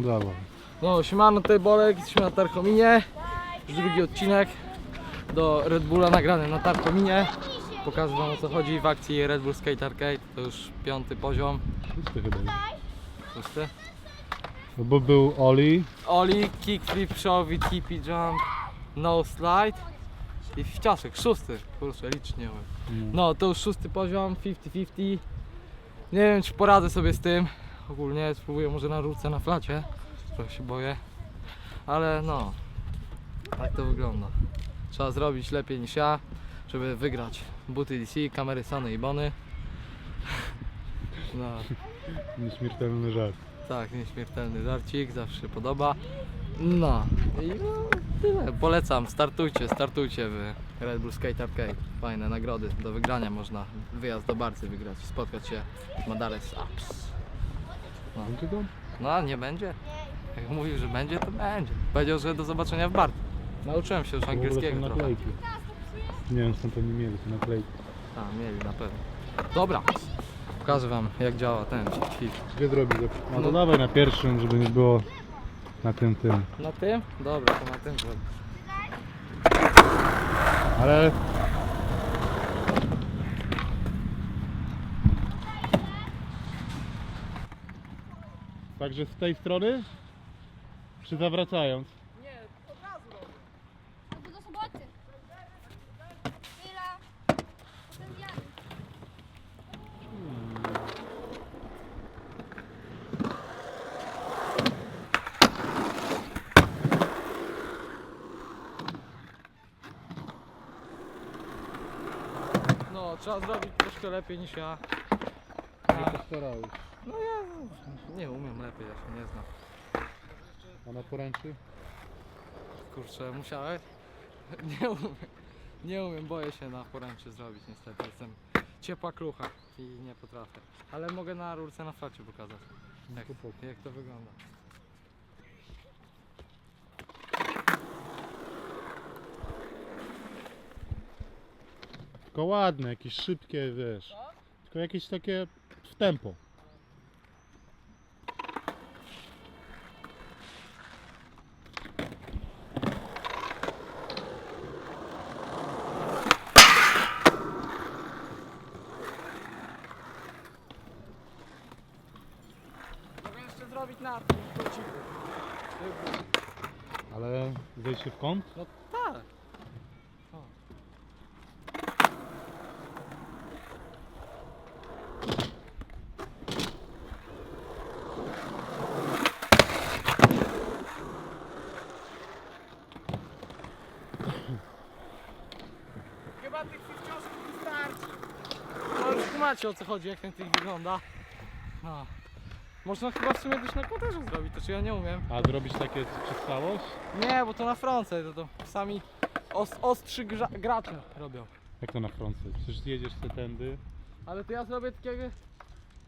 No dawaj. No, siemano, tutaj Bolek, jesteśmy na Tarkominie. Już drugi odcinek do Red Bulla nagrany na Tarkominie. Pokażę wam o co chodzi w akcji Red Bull Skate Arcade. To już piąty poziom. Pusty chyba. jest. Szósty. No bo był Oli. Oli, kickflip, shove, tippy jump, no slide i wciaszek, szósty. Kurczę, licznie. No. No, to już szósty poziom, 50-50. Nie wiem, czy poradzę sobie z tym. Ogólnie spróbuję może na rurce na flacie. Trochę się boję. Ale no, tak to wygląda. Trzeba zrobić lepiej niż ja, żeby wygrać. Buty DC, kamery Sony i Bony. No, Nieśmiertelny żart. tak, nieśmiertelny żarcik, zawsze się podoba. No i no, tyle. Polecam, startujcie, startujcie w Red Bull Skate Arcade. Fajne nagrody do wygrania można. Wyjazd do Barcy wygrać, spotkać się z Madales Ups. Będzie? No, a nie będzie. Jak mówił, że będzie, to będzie. Powiedział, że do zobaczenia w Barcy. Nauczyłem się już W ogóle angielskiego są trochę. naklejki. Nie wiem skąd oni mieli te naklejki. A, mieli na pewno. Dobra, pokażę wam jak działa ten chip. Gdzie zrobić? No to No. dawaj na pierwszym, żeby nie było na tym tym. Na tym? Dobra, to na tym zrobię. Ale Także z tej strony? Czy zawracając? Nie, od razu robię. Albo do soboty. Chwila. Potem jadę. No, trzeba zrobić troszkę lepiej niż ja. Ja się. No ja nie umiem lepiej, ja się nie znam. A na poręczy? Kurczę, musiałeś? Nie umiem. Nie umiem, boję się na poręczy zrobić niestety. Jestem ciepła klucha i nie potrafię. Ale mogę na rurce na flacie pokazać. Jak, to pokaż. jak to wygląda. Tylko ładne, jakieś szybkie, wiesz. Tylko jakieś takie w tempo. Zrobić na tym kąciku. Ale zejście w kąt? No tak. O. Chyba tych wciosków wystarczy. No już macie o co chodzi, jak ten tych wygląda. No. Można chyba w sumie też na koterzu zrobić, to czy ja nie umiem. A zrobić takie przez całość? Nie, bo to na froncie, to, to sami os, ostrzy grza, gracze robią. Jak to na froncie? Przecież jedziesz te tędy. Ale to ja zrobię takiego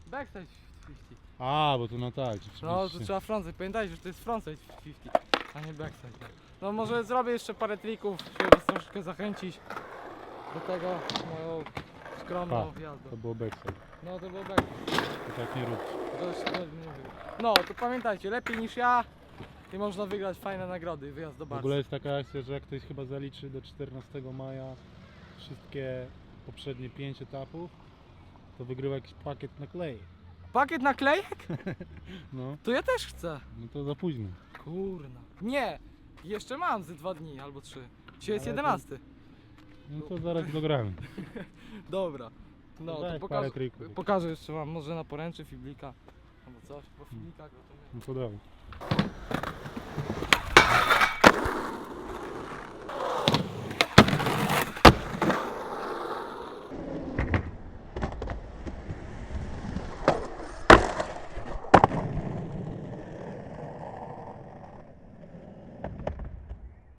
backstage 50. A, bo to no tak, No to trzeba frontside, pamiętajcie, że to jest frontside 50, a nie backside. No może zrobię jeszcze parę trików, żeby was troszkę zachęcić do tego moją skromną Pa. jazdą. To było backside. No to było backside. To tak nie rób. No to pamiętajcie, lepiej niż ja i można wygrać fajne nagrody, wyjazd do W Barcy. ogóle jest taka akcja, że jak ktoś chyba zaliczy do 14 maja wszystkie poprzednie 5 etapów, to wygrywa jakiś pakiet na klej. Pakiet naklejek? No, To ja też chcę. no to za późno. Kurna. Nie! Jeszcze mam ze dwa dni albo trzy. Dzisiaj jest Ale to- 11. No to zaraz dogramy. Dobra. No to pokażę, parę trików. pokażę jeszcze wam może na poręczy fiblika albo coś, bo fiblika go to nie. No to dawaj.